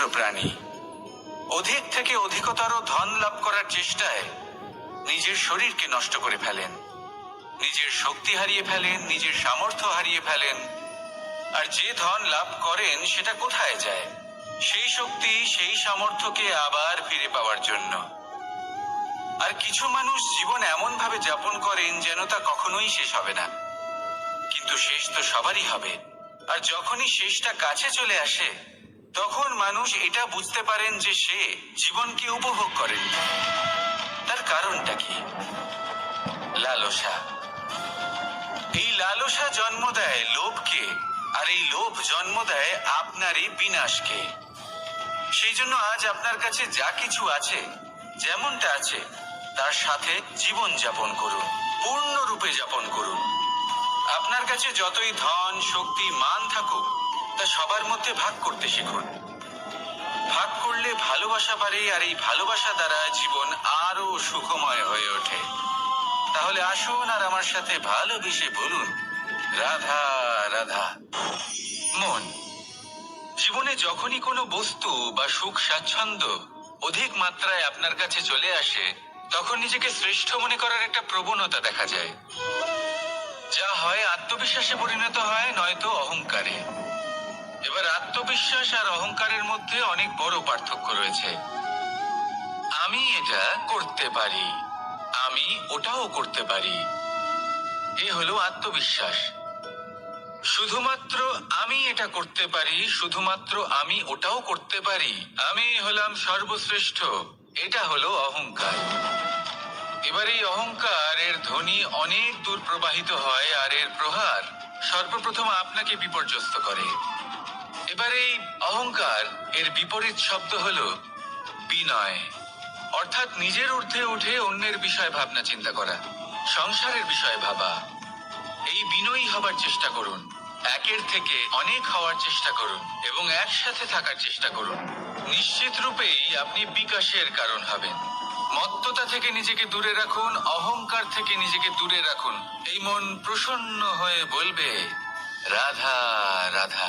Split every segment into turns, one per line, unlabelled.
হিংস্র প্রাণী, অধিক থেকে অধিকতর ধন লাভ করার চেষ্টায় নিজের শরীরকে নষ্ট করে ফেলেন। নিজের শক্তি হারিয়ে ফেলেন, নিজের সামর্থ্য হারিয়ে ফেলেন। আর যে ধন লাভ করেন, সেটা কোথায় যায়? সেই শক্তি, সেই সামর্থ্যকে আবার ফিরে পাওয়ার জন্য। আর কিছু মানুষ জীবন এমন ভাবে যাপন করেন যেন তা কখনোই শেষ হবে না। কিন্তু শেষ তো সবারই হবে। আর যখনই শেষটা কাছে চলে আসে তখন মানুষ এটা বুঝতে পারেন যে সে জীবনকে উপভোগ করেন। তার কারণটা কি? লালসা। এই লালসা জন্ম দেয় লোভকে, আর এই লোভ জন্ম দেয় আপনারই বিনাশকে। সেই জন্য আজ আপনার কাছে যা কিছু আছে, যেমনটা আছে, তার সাথে জীবন যাপন করুন, পূর্ণরূপে যাপন করুন। আপনার কাছে যতই ধন, শক্তি, মান থাকুক তা সবার মধ্যে ভাগ করতে শিখুন। ভাগ করলে ভালোবাসা বাড়ে আর এই ভালোবাসা দ্বারা জীবন আরও সুখময় হয়ে ওঠে। তাহলে আসুন আর আমার সাথে ভালোবেসে বলুন, রাধা রাধা। মন, জীবনে যখনই কোনো বস্তু বা সুখ, স্বাচ্ছন্দ্য অধিক মাত্রায় আপনার কাছে চলে আসে, তখন নিজেকে শ্রেষ্ঠ মনে করার একটা প্রবণতা দেখা যায়। যা হয় আত্মবিশ্বাসে পরিণত হয়, নয়তো অহংকারে। এবার আত্মবিশ্বাস আর অহংকারের মধ্যে অনেক বড় পার্থক্য রয়েছে। আমি এটা করতে পারি। আমি ওটাও করতে পারি। এ হলো আত্মবিশ্বাস। শুধুমাত্র আমি এটা করতে পারি, শুধুমাত্র আমি ওটাও করতে পারি। আমি হলাম সর্বশ্রেষ্ঠ। এটা হলো অহংকার। এবার এই অহংকার, এর ধ্বনি অনেক দূর প্রবাহিত হয় আর এর প্রহার সর্বপ্রথম আপনাকে বিপর্যস্ত করে। এবার এই অহংকার এর বিপরীত শব্দ হলো বিনয়। অর্থাৎ নিজের ঊর্ধ্বে উঠে অন্যের বিষয় ভাবনা চিন্তা করা, সংসারের বিষয়ে ভাবা। এই বিনয়ী হবার চেষ্টা করুন, একের থেকে অনেক হওয়ার চেষ্টা করুন এবং একসাথে থাকার চেষ্টা করুন। নিশ্চিত রূপেই আপনি বিকাশের কারণ হবেন। মত্ততা থেকে নিজেকে দূরে রাখুন, অহংকার থেকে নিজেকে দূরে রাখুন। এই মন প্রসন্ন হয়ে বলবে, রাধা রাধা।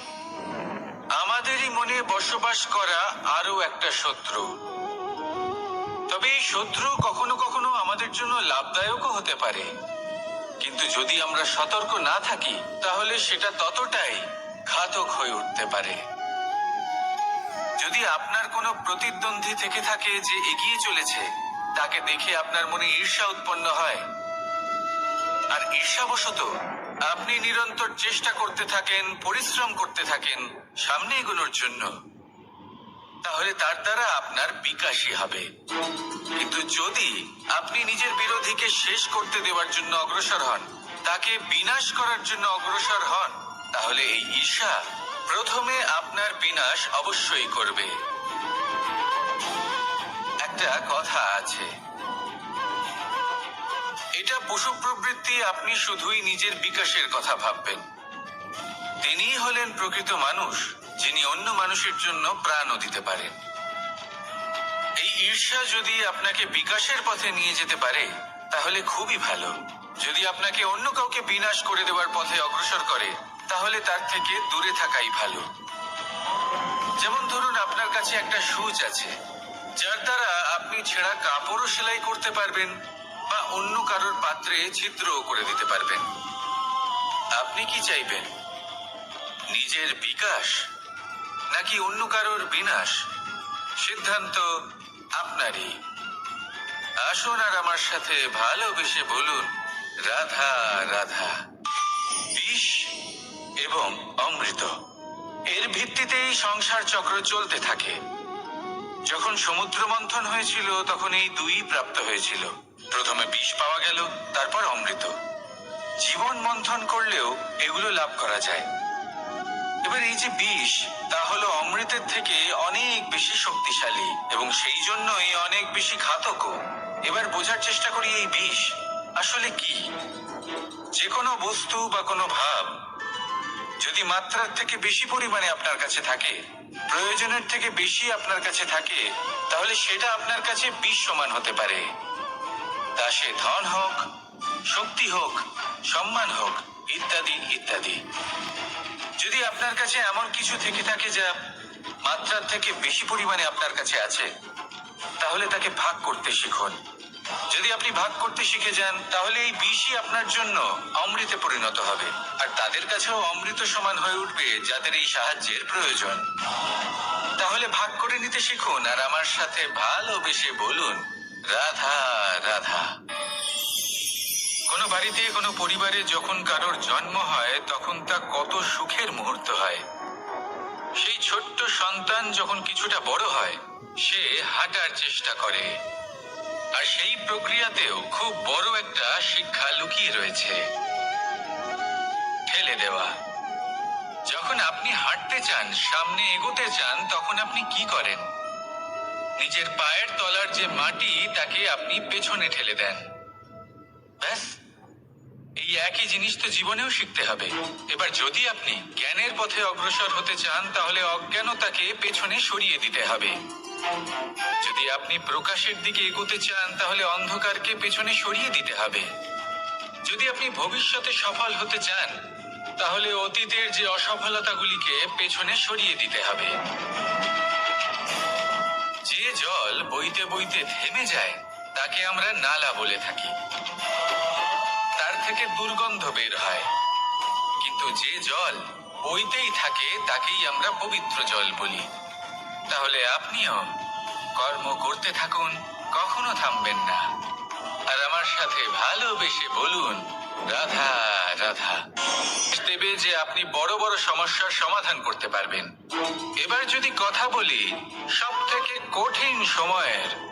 মনে বসবাস করা আরও একটা শত্রু। তবে এই শত্রু কখনো কখনো আমাদের জন্য লাভদায়কও হতে পারে। কিন্তু যদি আমরা সতর্ক না থাকি, তাহলে সেটা ততটাই ঘাতক হয়ে উঠতে পারে। যদি আপনার কোনো প্রতিদ্বন্দ্বী থেকে থাকে যে এগিয়ে চলেছে, তাকে দেখে আপনার মনে ঈর্ষা উৎপন্ন হয়। আর ঈর্ষাবশত আপনি নিরন্তর চেষ্টা করতে থাকেন, পরিশ্রম করতে থাকেন সামনে এগোনোর জন্য। তাহলে তার দ্বারা আপনার বিকাশই হবে। কিন্তু যদি আপনি নিজের বিরোধীকে শেষ করতে দেওয়ার জন্য অগ্রসর হন, তাকে বিনাশ করার জন্য অগ্রসর হন, তাহলে এই ঈর্ষা প্রথমে আপনার বিনাশ অবশ্যই করবে। একটা কথা আছে। এটা পশু প্রবৃত্তি আপনি শুধুই নিজের বিকাশের কথা ভাববেন। তিনিই হলেন প্রকৃত মানুষ, যিনি অন্য মানুষের জন্য প্রাণও দিতে পারেন। এই ঈর্ষা যদি আপনাকে বিকাশের পথে নিয়ে যেতে পারে, তাহলে খুবই ভালো। যদি আপনাকে অন্য কাউকে বিনাশ করে দেওয়ার পথে অগ্রসর করে, তাহলে তার থেকে দূরে থাকাই ভালো। যেমন ধরুন, আপনার কাছে একটা সুচ আছে, যার দ্বারা আপনি ছেঁড়া কাপড়ও সেলাই করতে পারবেন বা অন্য কারোর পাত্রে ছিদ্রও করে দিতে পারবেন। আপনি কি চাইবেন? নিজের বিকাশ নাকি অন্য কারোর বিনাশ? সিদ্ধান্ত আপনারই। আসুন আর আমার সাথে ভালোবেসে বলুন, রাধা রাধা। বিষ এবং অমৃত, এর ভিত্তিতেই সংসার চক্র চলতে থাকে। যখন সমুদ্র মন্থন হয়েছিল, তখন এই দুই প্রাপ্ত হয়েছিল। প্রথমে বিষ পাওয়া গেল, তারপর অমৃত। জীবন মন্থন করলেও এগুলো লাভ করা যায়। এবার এই যে বিষ, তা হলো অমৃতের থেকে অনেক বেশি শক্তিশালী এবং সেই জন্যই অনেক বেশি ঘাতকও। এবার বোঝার চেষ্টা করি এই বিষ আসলে কি? যে কোনো বস্তু বা কোনো ভাব যদি মাত্রার থেকে বেশি পরিমাণে আপনার কাছে থাকে, প্রয়োজনের থেকে বেশি আপনার কাছে থাকে, তাহলে সেটা আপনার কাছে বিষ সমান হতে পারে। তা সে ধন হোক, শক্তি হোক, সম্মান হোক, ইত্যাদি ইত্যাদি। যদি আপনার কাছে এমন কিছু থেকে থাকে যা মাত্রার থেকে বেশি পরিমাণে আপনার কাছে আছে, তাহলে তাকে ভাগ করতে শিখুন। যদি আপনি ভাগ করতে শিখে যান, তাহলে এই বিষই আপনার জন্য অমৃতে পরিণত হবে। আর তাদের কাছেও অমৃত সমান হয়ে উঠবে যাদের এই সাহায্যের প্রয়োজন। তাহলে ভাগ করে নিতে শিখুন আর আমার সাথে ভালোবেসে বলুন, রাধা রাধা। কোনো বাড়িতে, কোনো পরিবারে যখন কারোর জন্ম হয়, তখন তা কত সুখের মুহূর্ত হয়। সেই ছোট্ট সন্তান যখন কিছুটা বড় হয়, সে হাঁটার চেষ্টা করে। আর সেই প্রক্রিয়াতেও খুব বড় একটা শিক্ষা লুকিয়ে রয়েছে। ঠেলে দেওয়া। যখন আপনি হাঁটতে চান, সামনে এগোতে চান, তখন আপনি কি করেন? নিজের পায়ের তলার যে মাটি, তাকে আপনি পেছনে ঠেলে দেন। ব্যাস এই একই জিনিস তো জীবনেও শিখতে হবে। এবার যদি আপনি জ্ঞানের পথে অগ্রসর হতে চান, তাহলে অজ্ঞানতাকে পেছনে সরিয়ে দিতে হবে। যদি আপনি প্রকাশের দিকে এগোতে চান, তাহলে অন্ধকারকে পেছনে সরিয়ে দিতে হবে। যদি আপনি ভবিষ্যতে সফল হতে চান, তাহলে অতীতের যে অসফলতাগুলিকে পেছনে সরিয়ে দিতে হবে। যে জল বইতে বইতে থেমে যায়, তাকে আমরা নালা বলে থাকি। থেকে দুর্গন্ধ বের হয়। কিন্তু যে জল বইতেই থাকে, তাকেই আমরা পবিত্র জল বলি। তাহলে আপনিও কর্ম করতে থাকুন, কখনো থামবেন না। আর আমার সাথে ভালোবেসে বলুন, রাধা রাধা। দেবে যে আপনি বড় বড় সমস্যার সমাধান করতে পারবেন। এবার যদি কথা বলি সব থেকে কঠিন সময়ের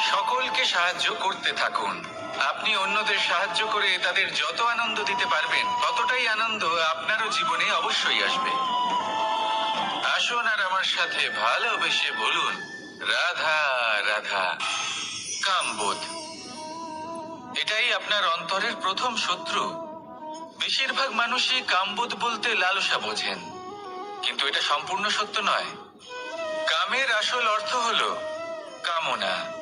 সকলকে সাহায্য করতে থাকুন। আপনি অন্যদের সাহায্য করে তাদের যত আনন্দ দিতে পারবেন, ততটাই আনন্দ আপনারও জীবনে অবশ্যই আসবে। আসুন আর আমার সাথে ভালোবেসে বলুন, রাধা রাধা, কামবোধ। এটাই আপনার অন্তরের প্রথম শত্রু। বেশিরভাগ মানুষই কামবোধ বলতে লালসা বোঝেন। কিন্তু এটা সম্পূর্ণ সত্য নয়। কামের আসল অর্থ হলো কামনা।